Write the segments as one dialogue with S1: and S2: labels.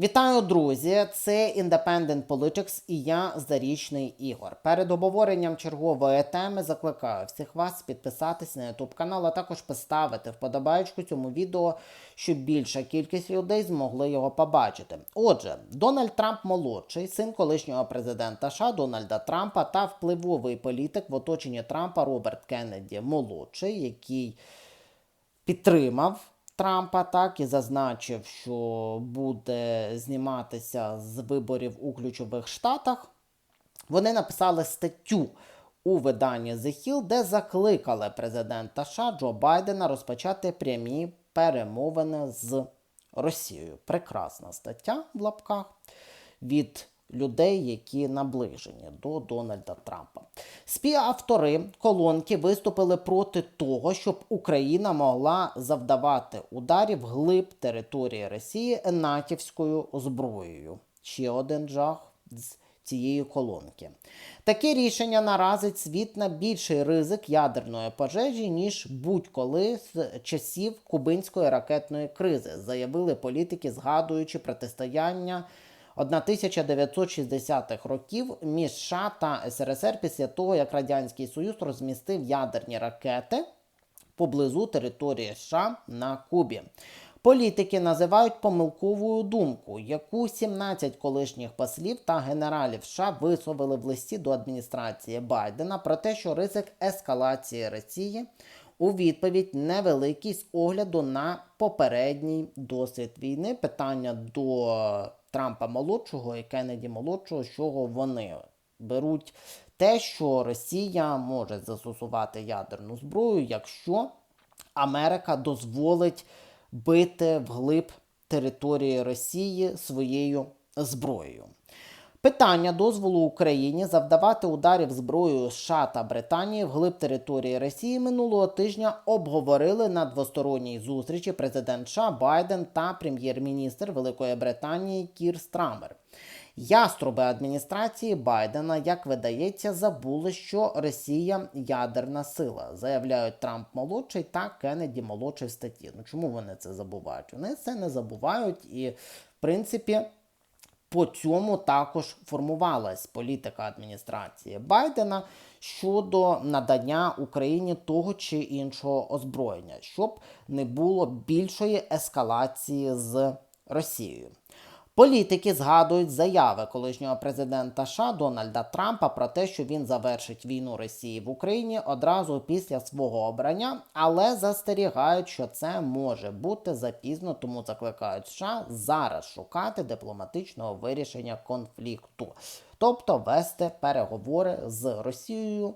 S1: Вітаю, друзі! Це Independent Politics і я Зарічний Ігор. Перед обговоренням чергової теми закликаю всіх вас підписатись на YouTube канал, а також поставити вподобайку цьому відео, щоб більша кількість людей змогли його побачити. Отже, Дональд Трамп молодший, син колишнього президента США Дональда Трампа та впливовий політик в оточенні Трампа Роберт Кеннеді молодший, який підтримав Трампа, так і зазначив, що буде зніматися з виборів у ключових штатах. Вони написали статтю у виданні The Hill, де закликали президента США Джо Байдена розпочати прямі перемовини з Росією. Прекрасна стаття в лапках від людей, які наближені до Дональда Трампа. Співавтори колонки виступили проти того, щоб Україна могла завдавати ударів глиб території Росії натівською зброєю. Ще один жах з цієї колонки. Таке рішення наразить світ на більший ризик ядерної пожежі, ніж будь-коли з часів кубинської ракетної кризи, заявили політики, згадуючи протистояння 1960-х років між США та СРСР після того, як Радянський Союз розмістив ядерні ракети поблизу території США на Кубі. Політики називають помилковою думку, яку 17 колишніх послів та генералів США висловили в листі до адміністрації Байдена про те, що ризик ескалації Росії у відповідь невеликий з огляду на попередній досвід війни. Питання до Трампа молодшого і Кеннеді молодшого, чого вони беруть те, що Росія може застосувати ядерну зброю, якщо Америка дозволить бити вглиб території Росії своєю зброєю. Питання дозволу Україні завдавати ударів зброєю США та Британії вглиб території Росії минулого тижня обговорили на двосторонній зустрічі президент США Байден та прем'єр-міністр Великої Британії Кір Страмер. Яструби адміністрації Байдена, як видається, забули, що Росія ядерна сила, заявляють Трамп молодший та Кеннеді молодший в статті. Ну чому вони це забувають? Вони це не забувають і, в принципі. По цьому також формувалась політика адміністрації Байдена щодо надання Україні того чи іншого озброєння, щоб не було більшої ескалації з Росією. Політики згадують заяви колишнього президента США Дональда Трампа про те, що він завершить війну Росії в Україні одразу після свого обрання, але застерігають, що це може бути запізно, тому закликають США зараз шукати дипломатичного вирішення конфлікту, тобто вести переговори з Росією.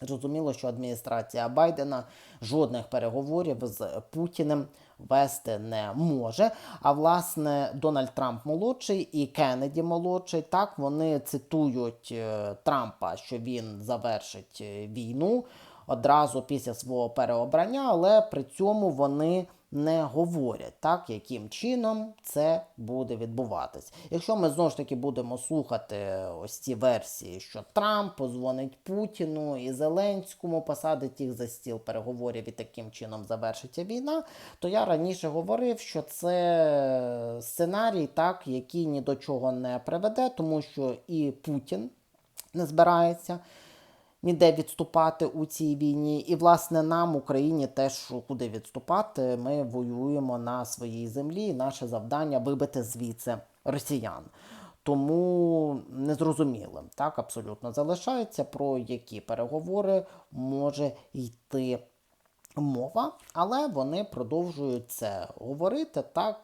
S1: Зрозуміло, що адміністрація Байдена жодних переговорів з Путіним вести не може. А власне, Дональд Трамп молодший і Кеннеді молодший, так вони цитують е, Трампа, що він завершить е, війну одразу після свого переобрання, але при цьому вони не говорять, так, яким чином це буде відбуватись. Якщо ми знову ж таки будемо слухати ось ці версії, що Трамп позвонить Путіну і Зеленському, посадить їх за стіл переговорів і таким чином завершиться війна, то я раніше говорив, що це сценарій, так, який ні до чого не приведе, тому що і Путін не збирається ніде відступати у цій війні. І, власне, нам, Україні, теж куди відступати. Ми воюємо на своїй землі. Наше завдання вибити звідси росіян. Тому незрозумілим так абсолютно залишається, про які переговори може йти мова, але вони продовжують це говорити так.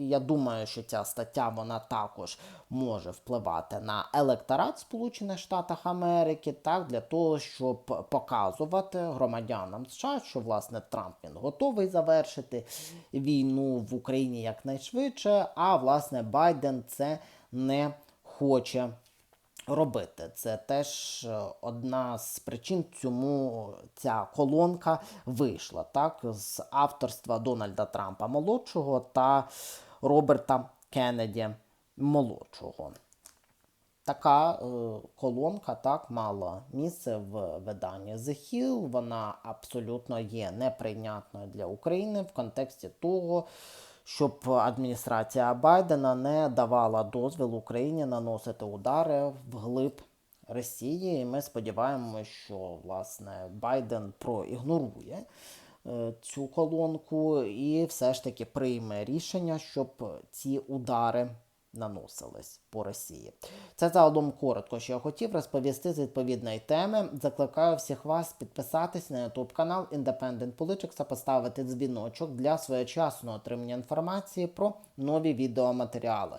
S1: І я думаю, що ця стаття вона також може впливати на електорат Сполучених Штатів Америки, так для того, щоб показувати громадянам США, що власне Трамп він готовий завершити війну в Україні якнайшвидше, а власне Байден це не хоче робити. Це теж е, одна з причин, чому ця колонка вийшла так, з авторства Дональда Трампа молодшого та Роберта Кеннеді молодшого. Така е, колонка так мала місце в виданні The Hill. Вона абсолютно є неприйнятною для України в контексті того, щоб адміністрація Байдена не давала дозвіл Україні наносити удари вглиб Росії. І ми сподіваємося, що власне Байден проігнорує цю колонку і все ж таки прийме рішення, щоб ці удари наносились по Росії. Це загалом коротко, що я хотів розповісти з відповідної теми. Закликаю всіх вас підписатись на YouTube канал Independent Politics та поставити дзвіночок для своєчасного отримання інформації про нові відеоматеріали.